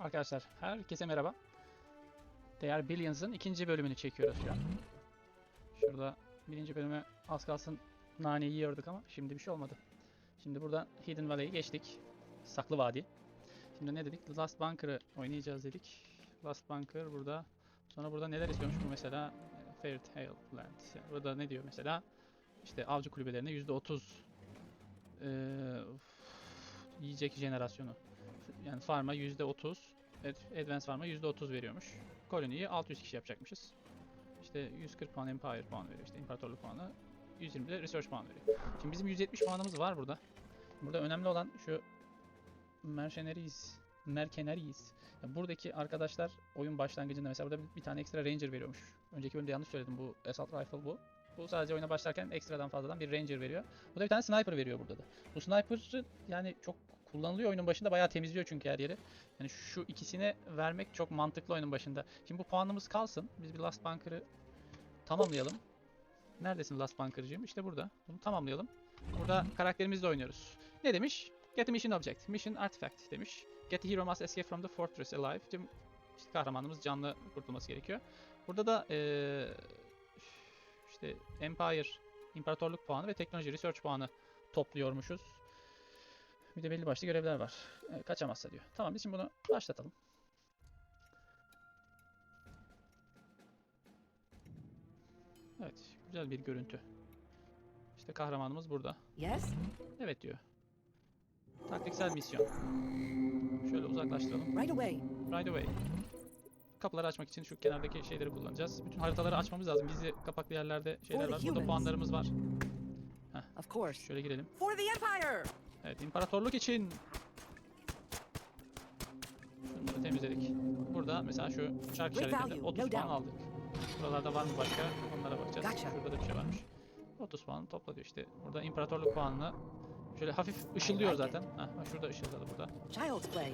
Arkadaşlar herkese merhaba. Değer Billions'ın ikinci bölümünü çekiyoruz şu an. Şurada birinci bölüme az kalsın nane yiyorduk ama şimdi bir şey olmadı. Şimdi burada Hidden Valley'i geçtik. Saklı Vadi. Şimdi ne dedik? Last Bunker'ı oynayacağız dedik. Last Bunker burada. Sonra burada neler istiyormuş bu mesela? Fairy Tale Land. Burada ne diyor mesela? İşte avcı kulübelerine %30 eee yiyecek jenerasyonu. Yani farma %30, Ad- Advance Farm'a %30 veriyormuş. Koloniyi 600 kişi yapacakmışız. İşte 140 puan Empire puanı veriyor. İşte imparatorluk puanı. 120 de Research puanı veriyor. Şimdi bizim 170 puanımız var burada. Burada önemli olan şu Mercenaries. Mercenaries. Ya buradaki arkadaşlar oyun başlangıcında mesela burada bir tane ekstra Ranger veriyormuş. Önceki bölümde yanlış söyledim. Bu Assault Rifle bu. Bu sadece oyuna başlarken ekstradan fazladan bir Ranger veriyor. Bu da bir tane Sniper veriyor burada da. Bu Sniper'ı yani çok kullanılıyor oyunun başında bayağı temizliyor çünkü her yeri. Yani şu ikisine vermek çok mantıklı oyunun başında. Şimdi bu puanımız kalsın. Biz bir Last Bunker'ı tamamlayalım. Neredesin Last Bunker'cığım? İşte burada. Bunu tamamlayalım. Burada karakterimizle oynuyoruz. Ne demiş? Get a mission object. Mission artifact demiş. Get the hero must escape from the fortress alive. Tüm işte kahramanımız canlı kurtulması gerekiyor. Burada da eee, işte Empire, imparatorluk puanı ve teknoloji research puanı topluyormuşuz. Bir de belli başlı görevler var. E, kaçamazsa diyor. Tamam biz şimdi bunu başlatalım. Evet, güzel bir görüntü. İşte kahramanımız burada. Yes? Evet diyor. Taktiksel misyon. Şöyle uzaklaştıralım. Right away. Right away. Kapıları açmak için şu kenardaki şeyleri kullanacağız. Bütün haritaları açmamız lazım. Gizli kapaklı yerlerde şeyler var. Burada puanlarımız var. Of course. Şöyle girelim. For the Empire! Evet, imparatorluk için. Şunları temizledik. Burada mesela şu çark işaretinde value, 30 no puan aldık. Buralarda var mı başka? Onlara bakacağız. Şurada da bir şey varmış. 30 puan topla diyor işte. Burada imparatorluk puanını şöyle hafif ışıldıyor zaten. Heh, şurada ışıldadı burada. Child's play.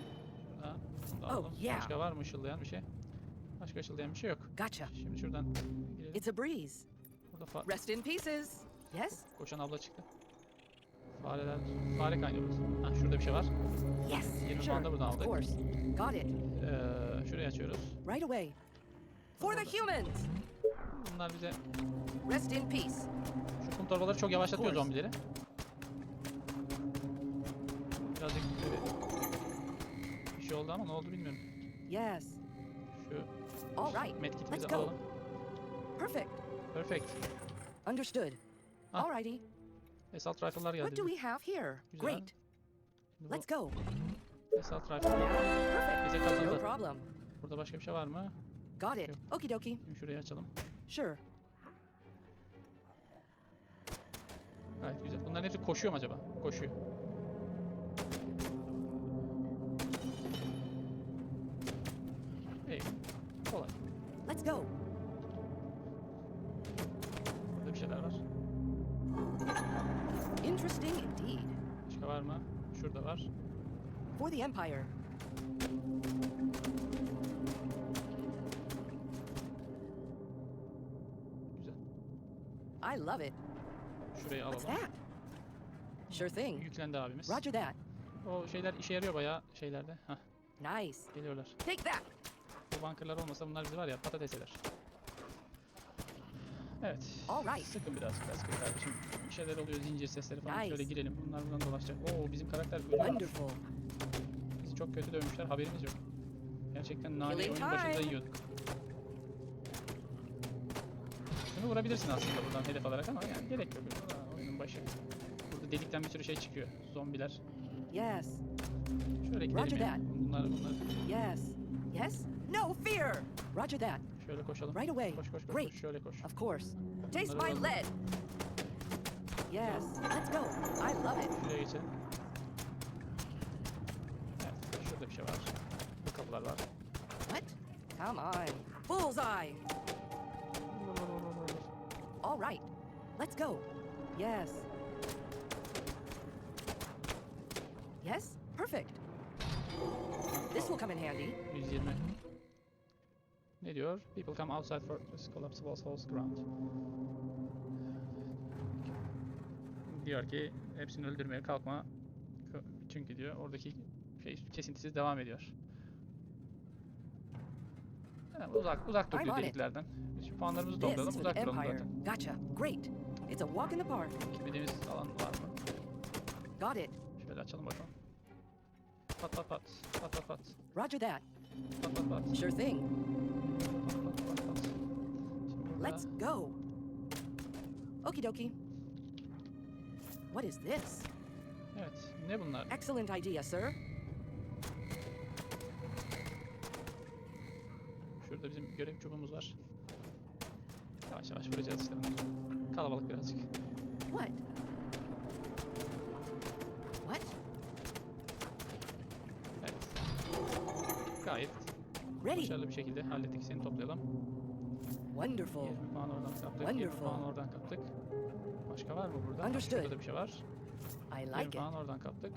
Şurada. Oh, yeah. Başka var mı ışıldayan bir şey? Başka ışıldayan bir şey yok. Gotcha. Şimdi şuradan girelim. It's a breeze. Burada Rest in pieces. Yes? koşan abla çıktı. Fareler, fare kaynıyor burası. Ha şurada bir şey var. Yes. 20 Sure. puan da buradan aldık. Got it. Ee, şurayı açıyoruz. Right away. For the humans! Bunlar bize Rest in peace. şu kum torbaları çok yavaşlatıyor zombileri. Birazcık bir şey oldu ama ne oldu bilmiyorum. Yes. Şu All right. medkitimizi Let's go. alalım. Perfect. Perfect. Understood. Ah. Alrighty. Assault rifle'lar geldi. What do we have here? Güzel. Great. Let's go. Assault rifle Perfect. bize No kazandı. problem. Burada başka bir şey var mı? Got it. Okie dokie. Şimdi şurayı açalım. Sure. Gayet güzel. Bunların hepsi koşuyor mu acaba? Koşuyor. Interesting indeed. Başka var mı? Şurada var. For the Empire. Güzel. I love it. Şurayı What's alalım. that? Sure thing. Yüklendi abimiz. Roger that. O şeyler işe yarıyor bayağı şeylerde. Hah Nice. geliyorlar. Take that. Bu bunkerlar olmasa bunlar bizi var ya patates eder. Evet. All right. Sıkın biraz sıkın kardeşim. Bir şeyler oluyor zincir sesleri falan. Nice. Şöyle girelim. Bunlar buradan dolaşacak. Oo bizim karakter ölüyor. Wonderful. Bizi çok kötü dövmüşler haberimiz yok. Gerçekten nane Killing oyun başında yiyorduk. Şunu vurabilirsin aslında buradan hedef alarak ama yani gerek yok. Aa, oyunun başı. Burada delikten bir sürü şey çıkıyor. Zombiler. Yes. Şöyle gidelim Roger ya. that. Bunlar bunlar. Yes. Yes? No fear! Roger that. Şöyle koşalım. Right away. Koş koş koş. Great. koş. Şöyle koş. Of course. Taste my lead. Yes. Let's go. I love it. Şuraya geçelim. Evet. Şurada bir şey var. Bu kapılar var. What? Come on. Bullseye. All right. Let's go. Yes. Yes? Perfect. This will come in handy. 120. Ne diyor? People come outside fortress, collapse walls, holds ground. Diyor ki hepsini öldürmeye kalkma. Çünkü diyor oradaki şey kesintisiz devam ediyor. Ha, uzak uzak dur diyor deliklerden. Biz şu puanlarımızı This toplayalım for uzak duralım zaten. Gotcha. Great. It's a walk in the park. Gitmediğimiz alan var mı? Got it. Şöyle açalım bakalım. Pat pat pat. Pat pat pat. Roger that. Pat pat pat. Sure thing. Let's go. Okie dokie. What is this? evet ne bunlar? Excellent idea, sir. Şurada bizim görev çubuğumuz var. Yavaş yavaş vuracağız işte bunları. Kalabalık birazcık. What? What? Evet. Gayet Ready. başarılı bir şekilde hallettik. Seni toplayalım. Wonderful. 20 puan oradan kaptık. 20 Wonderful. puan oradan kaptık. Başka var mı burada? Understood. Şurada da bir şey var. I 20 like it. puan oradan kaptık.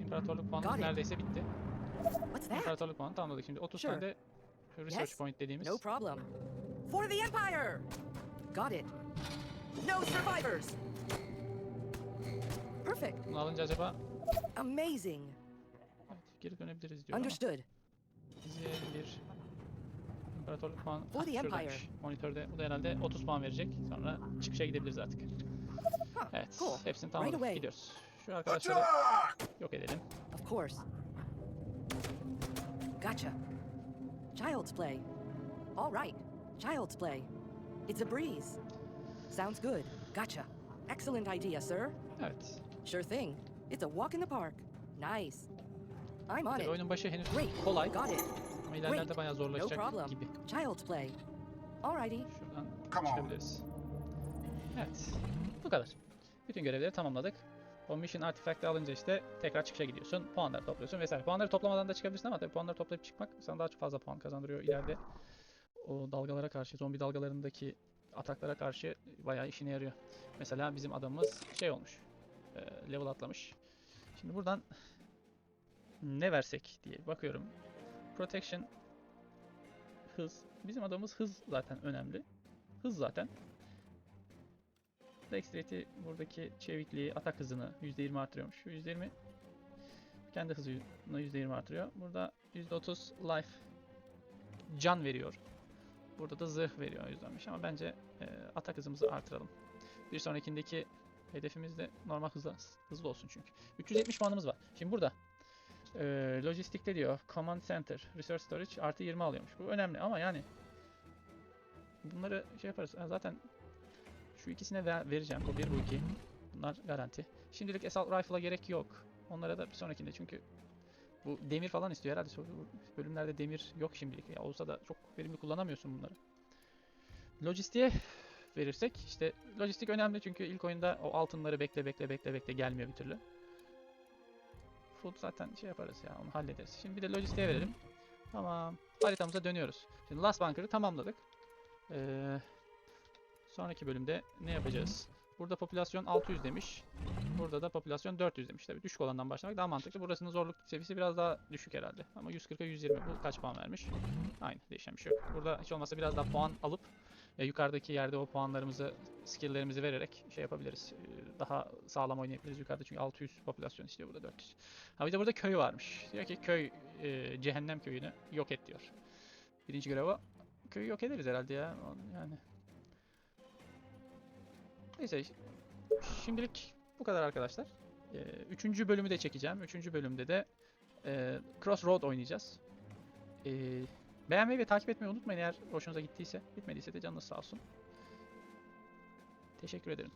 İmparatorluk it. neredeyse bitti. What's that? İmparatorluk puanı tamamladık. Şimdi 30 Sure. tane de research Yes. point dediğimiz No problem. For the Empire! Got it. No survivors! Perfect. bunu alınca acaba Amazing. evet, geri dönebiliriz diyor ama Understood. bize bir imparatorluk puanı For Ah, the şuradaymış. Empire. Monitörde bu da herhalde 30 puan verecek. Sonra çıkışa gidebiliriz artık. Huh, Evet. cool. Hepsini tamamladık. Gidiyoruz. Şu arkadaşları yok edelim. Of course. Gotcha. Child's play. All right. Child's play. It's a breeze. Sounds good. Gotcha. Excellent idea, sir. Evet. Sure thing. It's a walk in the park. Nice. I'm on it. oyunun başı henüz Great. kolay Got it. Ama ilerlerde Great. bayağı No zorlaşacak problem. gibi. Child's play. Alrighty. Şuradan Come on. çıkabiliriz. Evet. Bu kadar. Bütün görevleri tamamladık. O mission artifact'ı alınca işte tekrar çıkışa gidiyorsun. Puanları topluyorsun vesaire. Puanları toplamadan da çıkabilirsin ama tabii puanları toplayıp çıkmak sana daha çok fazla puan kazandırıyor ileride. O dalgalara karşı, zombi dalgalarındaki ataklara karşı bayağı işine yarıyor. Mesela bizim adamımız şey olmuş. e, level atlamış. Şimdi buradan ne versek diye bakıyorum. Protection hız. Bizim adamımız hız zaten önemli. Hız zaten. Dexterity buradaki çevikliği, atak hızını %20 artırıyormuş. %20 kendi hızını %20 artırıyor. Burada %30 life can veriyor. Burada da zırh veriyor o yüzdenmiş ama bence e, atak hızımızı artıralım. Bir sonrakindeki hedefimiz de normal hızlı, hızlı olsun çünkü. 370 puanımız var. Şimdi burada e, lojistikte diyor command center, research storage artı 20 alıyormuş. Bu önemli ama yani bunları şey yaparız. Zaten şu ikisine ver- vereceğim. Bu bir bu iki. Bunlar garanti. Şimdilik assault rifle'a gerek yok. Onlara da bir sonrakinde çünkü bu demir falan istiyor herhalde. Bölümlerde demir yok şimdilik. Ya olsa da çok verimli kullanamıyorsun bunları. Lojistiğe verirsek işte lojistik önemli çünkü ilk oyunda o altınları bekle bekle bekle bekle gelmiyor bir türlü. Food zaten şey yaparız ya onu hallederiz. Şimdi bir de lojistiğe verelim. Tamam. Haritamıza dönüyoruz. Şimdi Last Bunker'ı tamamladık. Ee, sonraki bölümde ne yapacağız? Burada popülasyon 600 demiş. Burada da popülasyon 400 demiş. Tabii düşük olandan başlamak daha mantıklı. Burasının zorluk seviyesi biraz daha düşük herhalde. Ama 140'a 120 bu kaç puan vermiş? Aynı değişen bir şey yok. Burada hiç olmazsa biraz daha puan alıp e, yukarıdaki yerde o puanlarımızı, skill'lerimizi vererek şey yapabiliriz. E, daha sağlam oynayabiliriz yukarıda çünkü 600 popülasyon istiyor burada 400. Ha bir de burada köy varmış. Diyor ki köy e, cehennem köyünü yok et diyor. Birinci görev o. Köyü yok ederiz herhalde ya. Yani. Neyse. Şimdilik bu kadar arkadaşlar. E, üçüncü bölümü de çekeceğim. Üçüncü bölümde de e, Crossroad oynayacağız. E, beğenmeyi ve takip etmeyi unutmayın eğer hoşunuza gittiyse. Gitmediyse de canınız sağ olsun. Teşekkür ederim.